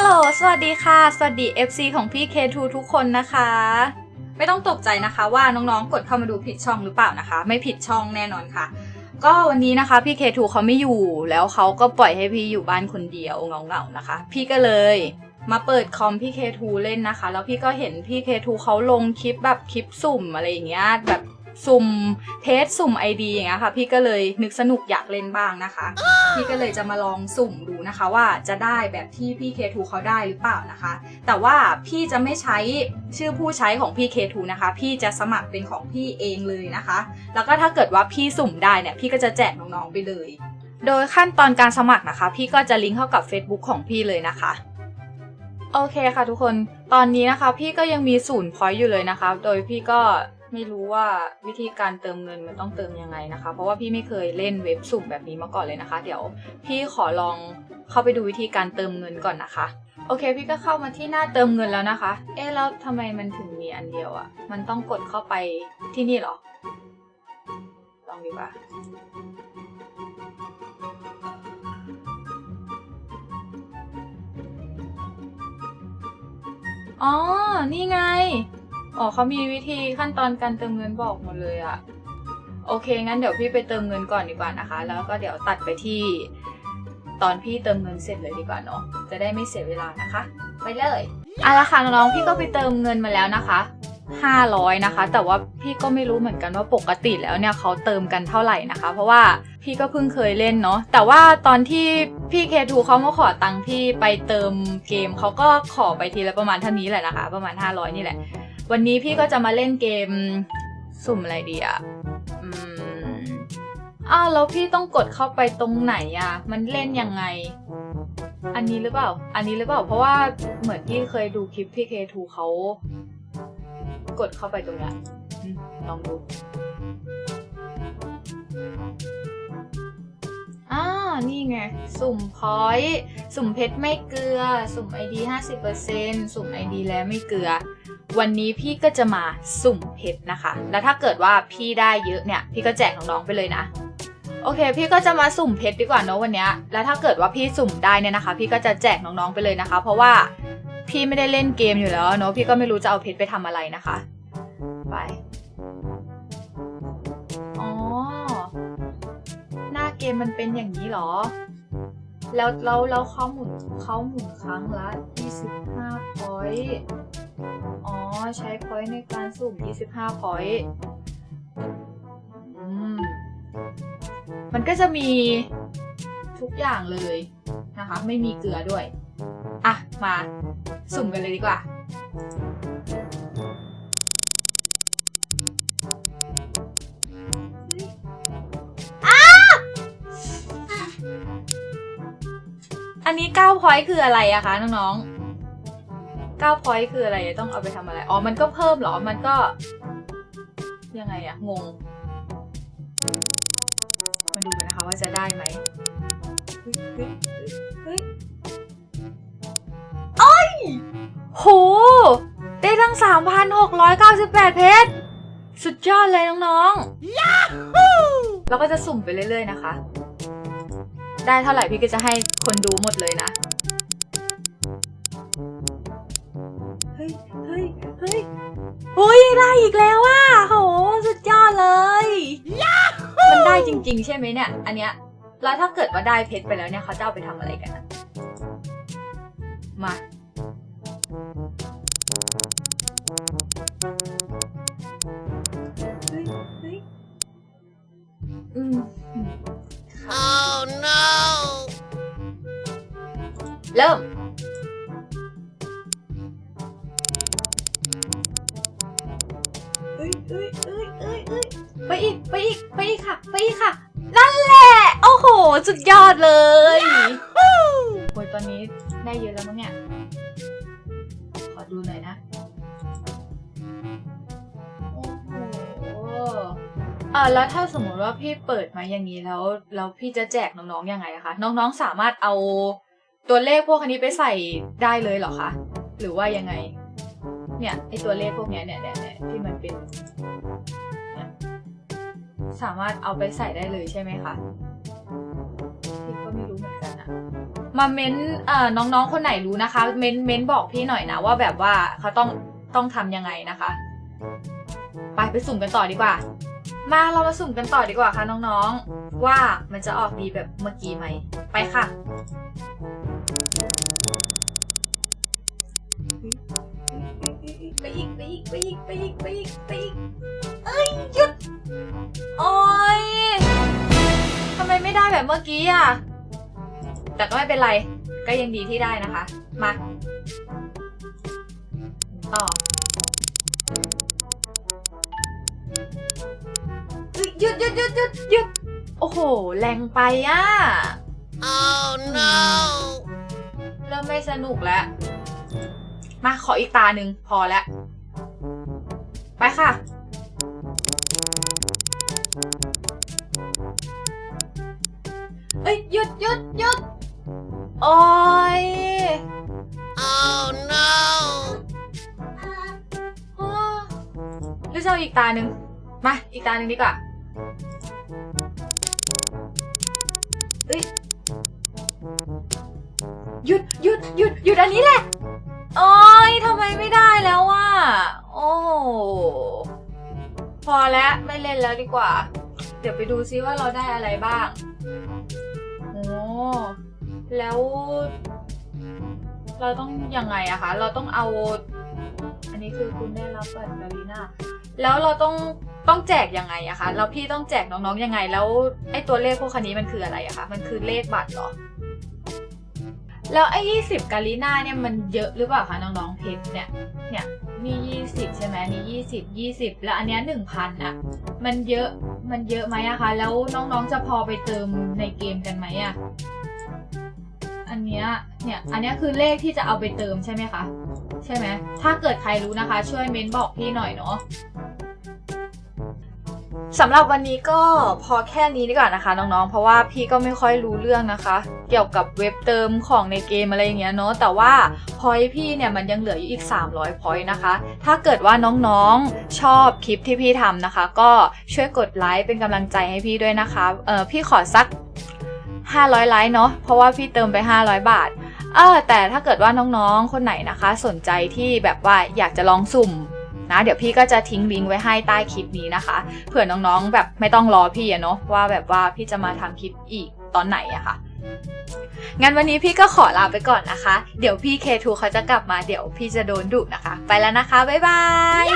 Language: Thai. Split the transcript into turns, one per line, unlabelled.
ลโหล สวัสดีค่ะ สวัสดี FC ของพี่ K2 ทุกคนนะคะ ไม่ต้องตกใจนะคะว่าน้องๆ กดเข้ามาดูผิดช่องหรือเปล่านะคะ ไม่ผิดช่องแน่นอนค่ะ ก็วันนี้นะคะพี่ K2 เขาไม่อยู่ แล้วเขาก็ปล่อยให้พี่อยู่บ้านคนเดียวเหงาๆนะคะ พี่ก็เลยมาเปิดคอมพี่ K2 เล่นนะคะ แล้วพี่ก็เห็นพี่ K2 เขาลงคลิปแบบคลิปสุ่มอะไรอย่างเงี้ยแบบ สุ่มเทสสุ่ม ID อย่างเงี้ยค่ะ พี่ก็เลยนึกสนุกอยากเล่นบ้างนะคะ พี่ก็เลยจะมาลองสุ่มดูนะคะ ว่าจะได้แบบที่พี่ K2 เขาได้หรือเปล่านะคะ แต่ว่าพี่จะไม่ใช้ชื่อผู้ใช้ของพี่ K2 นะคะ พี่จะสมัครเป็นของพี่เองเลยนะคะ แล้วก็ถ้าเกิดว่าพี่สุ่มได้เนี่ยพี่ก็จะแจกน้องๆไปเลย โดยขั้นตอนการสมัครนะคะ พี่ก็จะลิงก์เข้ากับ Facebook ของพี่เลยนะคะโอเคค่ะทุกคน ตอนนี้นะคะ พี่ก็ยังมีศูนย์พอยต์อยู่เลยนะคะ โดยพี่ก็ ไม่รู้ว่าวิธีการเติมเงินมันต้องเติมยังไงนะคะ เพราะว่าพี่ไม่เคยเล่นเว็บสุ่มแบบนี้มาก่อนเลยนะคะ เดี๋ยวพี่ขอลองเข้าไปดูวิธีการเติมเงินก่อนนะคะโอเคพี่ก็เข้ามาที่หน้าเติมเงินแล้วนะคะ เอ๊ะแล้วทำไมมันถึงมีอันเดียวอะ่ะ มันต้องกดเข้าไปที่นี่หรอ ลองดีกว่า อ๋อ นี่ไง อ๋อเขามีวิธีขั้นตอนการเติมเงินบอกหมดเลยอะโอเค งั้นเดี๋ยวพี่ไปเติมเงินก่อนดีกว่านะคะ แล้วก็เดี๋ยวตัดไปที่ตอนพี่เติมเงินเสร็จเลยดีกว่าเนาะจะได้ไม่เสียเวลานะคะ ไปเลยเอาละค่ะน้องๆพี่ก็ไปเติมเงินมาแล้วนะคะ500นะคะ แต่ว่าพี่ก็ไม่รู้เหมือนกันว่าปกติแล้วเนี่ยเขาเติมกันเท่าไหร่นะคะ เพราะว่าพี่ก็เพิ่งเคยเล่นเนาะแต่ว่าตอนที่พี่เคทูเขามาขอตังค์พี่ไปเติมเกมเขาก็ขอไปทีละประมาณเท่านี้แหละนะคะ ประมาณ 500 นี่แหละ วันนี้พี่ก็จะมาเล่นเกมสุ่มอะไรดีอะอืมอ้าวแล้วพี่ต้องกดเข้าไปตรงไหนอะมันเล่นยังไง อันนี้หรือเปล่า อันนี้หรือเปล่า เพราะว่าเหมือนที่เคยดูคลิปพี่เคทูเขา กดเข้าไปตรงเนี้ยอืมลองดูอ่านี่ไง สุ่มพอยต์สุ่มเพชรไม่เกลือ สุ่ม ID 50%สุ่ม ID แล้วไม่เกลือ วันนี้พี่ก็จะมาสุ่มเพชรนะคะ แล้วถ้าเกิดว่าพี่ได้เยอะเนี่ย พี่ก็แจกน้องๆไปเลยนะ โอเค พี่ก็จะมาสุ่มเพชรดีกว่าเนอะวันนี้ แล้วถ้าเกิดว่าพี่สุ่มได้เนี่ยนะคะ พี่ก็จะแจกน้องๆไปเลยนะคะ เพราะว่าพี่ไม่ได้เล่นเกมอยู่แล้วเนอะพี่ก็ไม่รู้จะเอาเพชรไปทำอะไรนะคะ ไป อ๋อ หน้าเกมมันเป็นอย่างนี้เหรอ แล้วแล้วแล้วเขาหมุนเขาหมุนครั้งละ25พอยต์ อ๋อ ใช้พอยต์ในการสุ่ม 25พอยต์มันก็จะมีทุกอย่างเลยนะคะ ไม่มีเกลือด้วย อะ มาสุ่มกันเลยดีกว่า อันนี้9 point คืออะไรอะคะ น้องๆ 9 point คืออะไรต้องเอาไปทำอะไร อ๋อ มันก็เพิ่มเหรอ มันก็ ยังไงอะงง มาดูกันนะคะว่าจะได้ไหมเฮ้ยเฮ้ยเฮ้ยเอ้ยโห ได้ทั้ง 3,698 เพชร สุดยอดเลยน้องๆยาฮูเราก็จะสุ่มไปเรื่อยๆนะคะ ได้เท่าไหร่พี่ก็จะให้คนดูหมดเลยนะ เฮ้ยได้อีกแล้วอะโหสุดยอดเลย มันได้จริง ๆ ใช่ไหมเนี่ย อันเนี้ย แล้วถ้าเกิดว่าได้เพชรไปแล้วเนี่ยเขาจะเอาไปทำอะไรกันอะมา เฮ้ยเฮ้ยอืม
Oh no!
เริ่ม สุดยอดเลยโอ้ยตอนนี้ได้เยอะแล้วมั้งเนี่ย ขอดูหน่อยนะ โอ้โหอ่าแล้วถ้าสมมติว่าพี่เปิดมาอย่างนี้แล้ว แล้วพี่จะแจกน้องๆยังไงคะ น้องๆสามารถเอาตัวเลขพวกนี้ไปใส่ได้เลยเหรอคะ หรือว่ายังไง เนี่ยไอตัวเลขพวกนี้เนี่ยเนี่ยเนี่ยที่มันเป็นสามารถเอาไปใส่ได้เลยใช่ไหมคะ ไม่รู้เหมือนกันอะมาเม้นเอ่อน้องๆคนไหนรู้นะคะ เม้นเม้นบอกพี่หน่อยนะว่าแบบว่าเขาต้องต้องทำยังไงนะคะ ไปไปสุ่มกันต่อดีกว่า มาเรามาสุ่มกันต่อดีกว่าค่ะน้องๆ ว่ามันจะออกดีแบบเมื่อกี้ไหม ไปค่ะไปอีกไปอีกไปอีกไปอีกไปอีกไปอีกเอ้ยหยุดโอ้ยทำไมไม่ได้แบบเมื่อกี้อะ แต่ก็ไม่เป็นไร ก็ยังดีที่ได้นะคะ มา ต่อเฮ้ยหยุดหยุดหยุดหยุดหยุดโอ้โห แรงไปอะ
Oh no!
เริ่มไม่สนุกแล้ว มาขออีกตาหนึ่งพอแล้ว ไปค่ะ เอ้ยหยุดหยุดหยุด โอ้ย
Oh no!
อ้อหรือจะเอาอีกตาหนึ่งมา อีกตาหนึ่งดีกว่าเอ้ยหยุดหยุดหยุดหยุดอันนี้แหละ โอ้ยทำไมไม่ได้แล้วอะโอ้โหพอแล้วไม่เล่นแล้วดีกว่า เดี๋ยวไปดูซิว่าเราได้อะไรบ้าง โอ้ แล้ว เราต้องยังไงอะคะ เราต้องเอา อันนี้คือคุณได้รับบัตรกาลีนาแล้วเราต้องต้องแจกยังไงอะคะ แล้วพี่ต้องแจกน้องๆยังไง แล้วไอ้ตัวเลขพวกคันนี้มันคืออะไรอะคะ มันคือเลขบัตรเหรอ แล้วไอ้ยี่สิบกาลีนาเนี่ยมันเยอะหรือเปล่าคะน้องๆเพชรเนี่ย เนี่ยมียี่สิบใช่ไหมมียี่สิบยี่สิบแล้วอันเนี้ยหนึ่งพันอะมันเยอะ มันเยอะไหมอะคะ แล้วน้องๆจะพอไปเติมในเกมกันไหมอะ เนี้ยเนี่ยอันเนี้ยคือเลขที่จะเอาไปเติมใช่ไหมคะใช่ไหมถ้าเกิดใครรู้นะคะ ช่วยเม้นบอกพี่หน่อยเนาะสำหรับวันนี้ก็พอแค่นี้ดีกว่านะคะน้องๆ เพราะว่าพี่ก็ไม่ค่อยรู้เรื่องนะคะ เกี่ยวกับเว็บเติมของในเกมอะไรอย่างเงี้ยเนาะแต่ว่าพอยพี่เนี่ยมันยังเหลืออยู่อีก 300พอยนะคะ ถ้าเกิดว่าน้องๆชอบคลิปที่พี่ทำนะคะ ก็ช่วยกดไลค์เป็นกำลังใจให้พี่ด้วยนะคะเออพี่ขอสัก 500 ไลค์เนาะเพราะว่าพี่เติมไป 500 บาท เออแต่ถ้าเกิดว่าน้องๆ คนไหนนะคะ สนใจที่แบบว่าอยากจะลองสุ่มนะเดี๋ยวพี่ก็จะทิ้งลิงก์ไว้ให้ใต้คลิปนี้นะคะ เผื่อน้องๆ แบบไม่ต้องรอพี่อะเนาะว่าแบบว่าพี่จะมาทำคลิปอีกตอนไหนอะค่ะงั้นวันนี้พี่ก็ขอลาไปก่อนนะคะ เดี๋ยวพี่ K2 เขาจะกลับมาเดี๋ยวพี่จะโดนดุนะคะ ไปแล้วนะคะ บ๊ายบาย